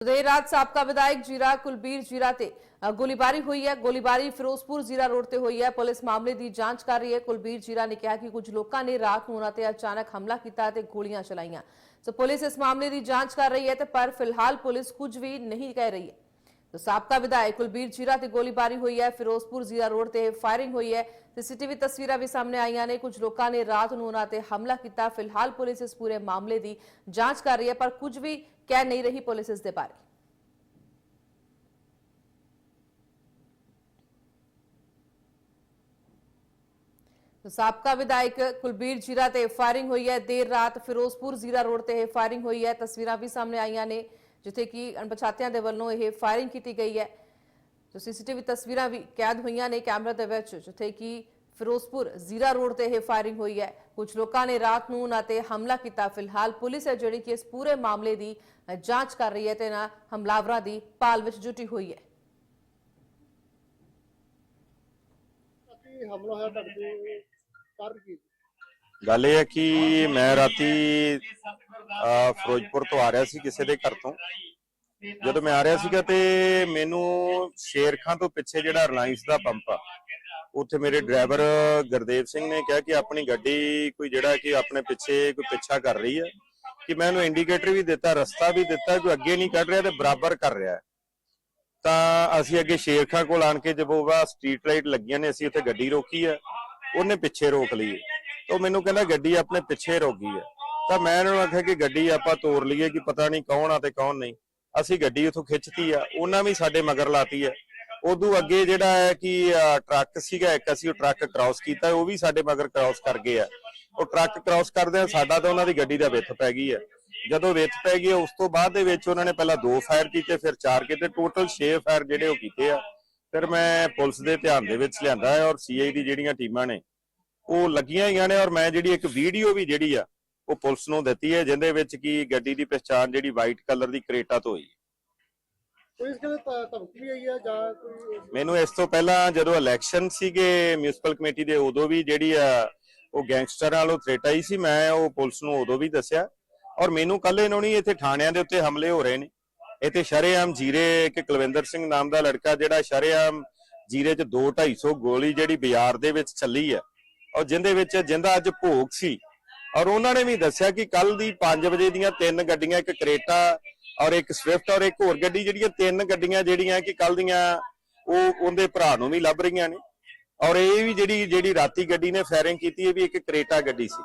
ਦੇਰ ਰਾਤ ਸਾਬਕਾ ਵਿਧਾਇਕ ਜੀਰਾ ਕੁਲਬੀਰ ਜੀਰਾ ਤੇ ਗੋਲੀਬਾਰੀ ਹੋਈ ਹੈ ਗੋਲੀਬਾਰੀ ਫਿਰੋਜ਼ਪੁਰ ਜ਼ੀਰਾ ਰੋਡ ਤੇ ਹੋਈ ਹੈ ਪੁਲਿਸ ਮਾਮਲੇ ਦੀ ਜਾਂਚ ਕਰ ਰਹੀ ਹੈ ਕੁਲਬੀਰ ਜੀਰਾ ਨੇ ਕਿਹਾ ਕਿ ਕੁਝ ਲੋਕਾਂ ਨੇ ਰਾਤ ਨੂੰ ਉਹਨਾਂ ਤੇ ਅਚਾਨਕ ਹਮਲਾ ਕੀਤਾ ਤੇ ਗੋਲੀਆਂ ਚਲਾਈਆਂ ਸੋ ਪੁਲਿਸ ਇਸ ਮਾਮਲੇ ਦੀ ਜਾਂਚ ਕਰ ਰਹੀ ਹੈ ਤੇ ਪਰ ਫਿਲਹਾਲ ਪੁਲਿਸ ਕੁਝ ਵੀ ਨਹੀਂ ਕਹਿ ਰਹੀ ਹੈ तो ਸਾਬਕਾ ਵਿਧਾਇਕ ਕੁਲਬੀਰ ਜੀਰਾ ਤੇ ਗੋਲੀਬਾਰੀ ਹੋਈ ਹੈ ਫਿਰੋਜ਼ਪੁਰ ਜ਼ੀਰਾ ਰੋਡ ਤੇ ਫਾਇਰਿੰਗ ਹੋਈ ਹੈ ਸੀਸੀਟੀਵੀ ਤਸਵੀਰਾਂ ਵੀ ਸਾਹਮਣੇ ਆਈਆਂ ਨੇ ਕੁਝ ਲੋਕਾਂ ਨੇ ਰਾਤ ਨੂੰ ਉਹਨਾਂ ਤੇ ਹਮਲਾ ਕੀਤਾ ਫਿਲਹਾਲ ਪੁਲਿਸ ਇਸ ਪੂਰੇ ਮਾਮਲੇ ਦੀ ਜਾਂਚ ਕਰ ਰਹੀ ਹੈ ਪਰ ਕੁਝ ਵੀ ਕਹਿ ਨਹੀਂ ਰਹੀ ਪੁਲਿਸ ਇਸ ਦੇ ਬਾਰੇ। ਸਾਬਕਾ ਵਿਧਾਇਕ ਕੁਲਬੀਰ ਜੀਰਾ ਤੇ ਫਾਇਰਿੰਗ ਹੋਈ ਹੈ। ਦੇਰ ਰਾਤ ਫਿਰੋਜ਼ਪੁਰ ਜ਼ੀਰਾ ਰੋਡ ਤੇ ਇਹ ਫਾਇਰਿੰਗ ਹੋਈ ਹੈ। ਤਸਵੀਰਾਂ ਵੀ ਸਾਹਮਣੇ ਆਈਆਂ ਨੇ, ਜਿੱਥੇ ਕਿ ਅਣਪਛਾਤਿਆਂ ਦੇ ਵੱਲੋਂ ਇਹ ਫਾਇਰਿੰਗ ਕੀਤੀ ਗਈ ਹੈ। ਜੋ ਸੀਸੀਟੀਵੀ ਤਸਵੀਰਾਂ ਵੀ ਕੈਦ ਹੋਈਆਂ ਨੇ ਕੈਮਰਾ ਦੇ ਵਿੱਚ, ਜਿੱਥੇ ਕਿ ਫਿਰੋਜ਼ਪੁਰ ਜ਼ੀਰਾ ਰੋਡ ਤੇ ਇਹ ਫਾਇਰਿੰਗ ਹੋਈ ਹੈ। ਕੁਝ ਲੋਕਾਂ ਨੇ ਰਾਤ ਨੂੰ ਉਹਨਾਂ ਤੇ ਹਮਲਾ ਕੀਤਾ। ਫਿਲਹਾਲ ਪੁਲਿਸ ਹੈ ਜਿਹੜੀ ਕਿ ਇਸ ਪੂਰੇ ਮਾਮਲੇ ਦੀ ਜਾਂਚ ਕਰ ਰਹੀ ਹੈ ਤੇ ਨਾ ਹਮਲਾਵਰਾਂ ਦੀ ਭਾਲ ਵਿੱਚ ਜੁਟੀ ਹੋਈ ਹੈ। ਕਿ ਹਮਲਾ ਹੋਇਆ ਤੁਹਾਡੇ ਤੇ ਕਾਰਨ ਕੀ? ਗੱਲ ਇਹ ਹੈ ਕਿ ਮੈਂ ਰਾਤੀ ਫਿਰੋਜ਼ਪੁਰ ਤੋਂ ਆ ਰਿਹਾ ਸੀ ਕਿਸੇ ਦੇ ਘਰ ਤੋਂ। ਜਦੋਂ ਮੈਂ ਆ ਰਿਹਾ ਸੀਗਾ ਤੇ ਮੈਨੂੰ ਸ਼ੇਰਖਾਂ ਤੋਂ ਪਿੱਛੇ ਜਿਹੜਾ ਰਿਲਾਇੰਸ ਦਾ ਪੰਪ ਆ ਉੱਥੇ ਮੇਰੇ ਡਰਾਈਵਰ ਗੁਰਦੇਵ ਸਿੰਘ ਨੇ ਕਿਹਾ ਕਿ ਆਪਣੀ ਗੱਡੀ ਕੋਈ ਜਿਹੜਾ ਕਿ ਆਪਣੇ ਪਿੱਛੇ ਕੋਈ ਪਿੱਛਾ ਕਰ ਰਹੀ ਹੈ ਕਿ ਮੈਂ ਉਹਨੂੰ ਇੰਡੀਕੇਟਰ ਵੀ ਦਿੱਤਾ ਰਸਤਾ ਵੀ ਦਿੱਤਾ ਕੋਈ ਅੱਗੇ ਨਹੀਂ ਕੱਢ ਰਿਹਾ ਤੇ ਬਰਾਬਰ ਕਰ ਰਿਹਾ ਤਾਂ ਅਸੀਂ ਅੱਗੇ ਸ਼ੇਰਖਾਂ ਕੋਲ ਆਣ ਕੇ ਜਦੋਂ ਵਾ ਸਟਰੀਟ ਲਾਈਟ ਲੱਗੀਆਂ ਨੇ ਅਸੀਂ ਉੱਥੇ ਗੱਡੀ ਰੋਕੀ ਹੈ ਉਹਨੇ ਪਿੱਛੇ ਰੋਕ ਲਈ। ਤਾਂ ਉਹ ਮੈਨੂੰ ਕਹਿੰਦਾ ਗੱਡੀ ਆਪਣੇ ਪਿੱਛੇ ਰੁਕ ਹੈ। ਤਾਂ ਮੈਂ ਇਹਨਾਂ ਨੂੰ ਆਖਿਆ ਕਿ ਗੱਡੀ ਆਪਾਂ ਤੋੜ ਲਈਏ ਕਿ ਪਤਾ ਨਹੀਂ ਕੌਣ ਆ ਤੇ ਕੌਣ ਨਹੀਂ। ਅਸੀਂ ਗੱਡੀ ਉਥੋਂ ਖਿੱਚਤੀ ਆ ਉਹਨਾਂ ਵੀ ਸਾਡੇ ਮਗਰ ਲਾਤੀ ਹੈ। ਉਦੋਂ ਅੱਗੇ ਜਿਹੜਾ ਹੈ ਕਿ ਟਰੱਕ ਸੀਗਾ, ਇੱਕ ਅਸੀਂ ਉਹ ਟਰੱਕ ਕ੍ਰਾਸ ਕੀਤਾ, ਉਹ ਵੀ ਸਾਡੇ ਮਗਰ ਕ੍ਰਾਸ ਕਰ ਗਏ ਆ। ਉਹ ਟਰੱਕ ਕ੍ਰਾਸ ਕਰਦੇ ਆ ਸਾਡਾ ਤਾਂ ਉਹਨਾਂ ਦੀ ਗੱਡੀ ਦਾ ਵਿੱਥ ਪੈ ਗਈ ਹੈ ਜਦੋਂ ਵਿੱਥ ਪੈ ਗਈ ਉਸ ਤੋਂ ਬਾਅਦ ਦੇ ਵਿੱਚ ਉਹਨਾਂ ਨੇ ਪਹਿਲਾਂ ਦੋ ਫਾਇਰ ਕੀਤੇ, ਫਿਰ ਚਾਰ ਕੀਤੇ, ਟੋਟਲ 6 ਫਾਇਰ ਜਿਹੜੇ ਉਹ ਕੀਤੇ ਆ। ਫਿਰ ਮੈਂ ਪੁਲਿਸ ਦੇ ਧਿਆਨ ਦੇ ਵਿੱਚ ਲਿਆਂਦਾ ਹੈ ਔਰ ਸੀਆਈ ਦੀ ਜਿਹੜੀਆਂ ਟੀਮਾਂ ਨੇ, ਉਹ ਲੱਗੀਆਂ ਹੋਈਆਂ ਨੇ ਔਰ ਮੈਂ ਜਿਹੜੀ ਇੱਕ ਵੀਡੀਓ ਵੀ ਜਿਹੜੀ ਆ, ਉਹ ਪੁਲਿਸ ਨੂੰ ਦਿੱਤੀ ਹੈ ਜਿੰਦੇ ਵਿੱਚ ਕੀ ਗੱਡੀ ਦੀ ਪਛਾਣ ਜਿਹੜੀ ਵਾਈਟ ਕਲਰ ਦੀ ਕਰੇਟਾ ਤੋਂ ਹੋਈ ਪੁਲਿਸ ਕਹਿੰਦੇ ਧ- ਧਮਕੀ ਵੀ ਆਈ ਹੈ ਜਾਂ ਕੋਈ ਮੈਨੂੰ ਇਸ ਤੋਂ ਪਹਿਲਾਂ ਜਦੋਂ ਇਲੈਕਸ਼ਨ ਸੀਗੇ ਮਿਊਨਿਸਪਲ ਕਮੇਟੀ ਦੇ, ਉਦੋਂ ਵੀ ਜਿਹੜੀ ਆ, ਉਹ ਗੈਂਗਸਟਰ ਨਾਲੋਂ ਥ੍ਰੈਟ ਆਈ ਸੀ, ਮੈਂ ਉਹ ਪੁਲਿਸ ਨੂੰ ਉਦੋਂ ਵੀ ਦੱਸਿਆ। ਔਰ ਮੈਨੂੰ ਕੱਲੇ ਨੂੰ ਨਹੀਂ ਇੱਥੇ ਥਾਣਿਆਂ ਦੇ ਉੱਤੇ ਹਮਲੇ ਹੋ ਰਹੇ ਨੇ। ਇੱਥੇ ਸ਼ਰੇਆਮ ਜੀਰੇ, ਇੱਕ ਕੁਲਵਿੰਦਰ ਸਿੰਘ ਨਾਮ ਦਾ ਲੜਕਾ ਜਿਹੜਾ ਸ਼ਰੇਆਮ ਜੀਰੇ 'ਚ 2 250 ਗੋਲੀ ਜਿਹੜੀ ਬਾਜ਼ਾਰ ਦੇ ਵਿੱਚ ਚੱਲੀ ਆ। ਔਰ ਜਿੰਦੇ ਵਿੱਚ, ਜਿੰਦਾ ਅੱਜ ਭੋਗ ਸੀ। ਔਰ ਉਹਨਾਂ ਨੇ ਵੀ ਦੱਸਿਆ ਕਿ ਕੱਲ ਦੀ 5 ਵਜੇ ਦੀਆਂ ਤਿੰਨ ਗੱਡੀਆਂ, ਇੱਕ ਕਰੇਟਾ ਔਰ ਇੱਕ ਸਵਿਫਟ ਔਰ ਇੱਕ ਹੋਰ ਗੱਡੀ, ਜਿਹੜੀਆਂ ਤਿੰਨ ਗੱਡੀਆਂ ਜਿਹੜੀਆਂ ਕਿ ਕੱਲ ਦੀਆਂ ਉਹ ਉਹਦੇ ਭਰਾ ਨੂੰ ਵੀ ਲੱਭ ਰਹੀਆਂ ਨੇ। ਔਰ ਇਹ ਵੀ ਜਿਹੜੀ ਜਿਹੜੀ ਰਾਤੀ ਗੱਡੀ ਨੇ ਫਾਇਰਿੰਗ ਕੀਤੀ, ਇਹ ਵੀ ਇੱਕ ਕਰੇਟਾ ਗੱਡੀ ਸੀ।